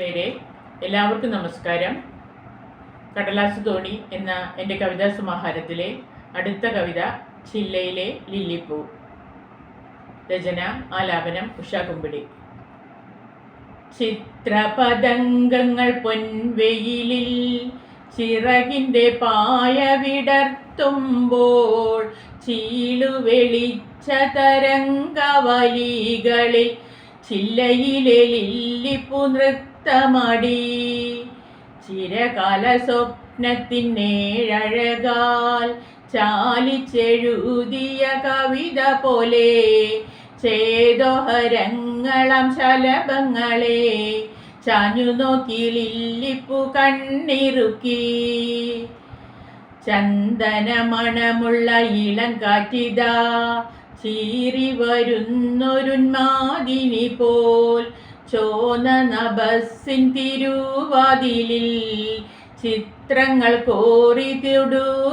പേരെ എല്ലാവർക്കും നമസ്കാരം. കടലാസ് തോണി എന്ന എന്റെ കവിതാ സമാഹാരത്തിലെ അടുത്ത കവിത ചില്ലയിലെ ലില്ലിപ്പൂ. രചന ആലാപനം ഉഷാകുമ്പിടി ചിത്രപതംഗങ്ങൾ പൊൻവെയിലിൽ ചിറകിന്റെ പായ വിടർത്തുമ്പോൾ ചീളുവെളിച്ച തരംഗവലികളിൽ ചില്ലയിലെ ലില്ലിപ്പു നൃത്തമടി. ചിരകാല സ്വപ്നത്തിനേഴഴകാൽ ചാലിച്ചെഴുതിയ കവിത പോലെ ചേതോഹരങ്ങളം ശലഭങ്ങളെ ചാഞ്ഞു നോക്കി ലില്ലിപ്പു കണ്ണിറുക്കി. ചന്ദനമണമുള്ള ഇളം കാറ്റിതാ ചീറി വരുന്നൊരുന്മാതിനി പോൽ ചോന നബസ്സിൻ തിരുവാതിലിൽ ചിത്രങ്ങൾ കോറി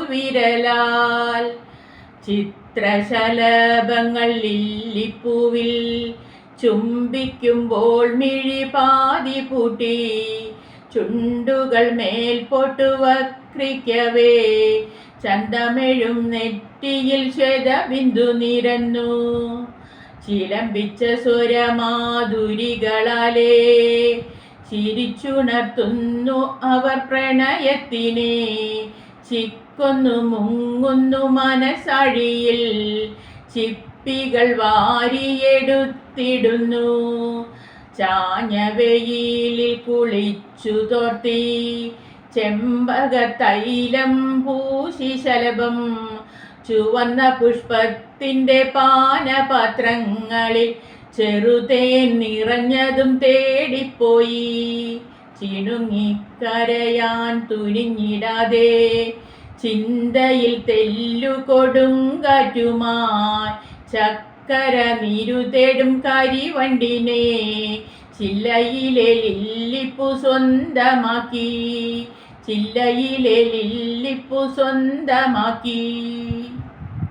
വിരലാൽ. ചിത്രശലഭങ്ങൾ ലില്ലിപ്പൂവിൽ ചുംബിക്കുമ്പോൾ മിഴി പാതി പൂട്ടി. ചുണ്ടുകൾ മേൽപോട്ടു വക്രിക്കവേ ചന്തമെഴും നെറ്റിയിൽ ശ്വേതബിന്ദു നിരന്നു. ചിലമ്പിച്ച സ്വരമാധുരികളാലേ ചിരിച്ചുണർത്തുന്നു അവർ പ്രണയത്തിനെ. ചിക്കൊന്നു മുങ്ങുന്നു മനസ്സഴിയിൽ. ചിപ്പികൾ വാരിയെടുത്തിടുന്നു. ചാഞ്ഞ വെയിലിൽ കുളിച്ചു തോർത്തി. ചെമ്പക തൈലം പൂശി ശലഭം ചുവന്ന പുഷ്പത്തിന്റെ പാനപാത്രങ്ങളിൽ ചെറുതേൻ നിറഞ്ഞതും തേടിപ്പോയി. ചിണുങ്ങിക്കരയാൻ തുനിഞ്ഞിടാതെ ചിന്തയിൽ തെല്ലു കൊടുങ്കാറ്റുമായി ചക്കര നീരു തേടും കരിവണ്ടിനെ ചില്ലയിലെ ലില്ലിപ്പു സ്വന്തമാക്കി. ചില്ലയിലെ ലില്ലിപ്പു സ്വന്തമാക്കി.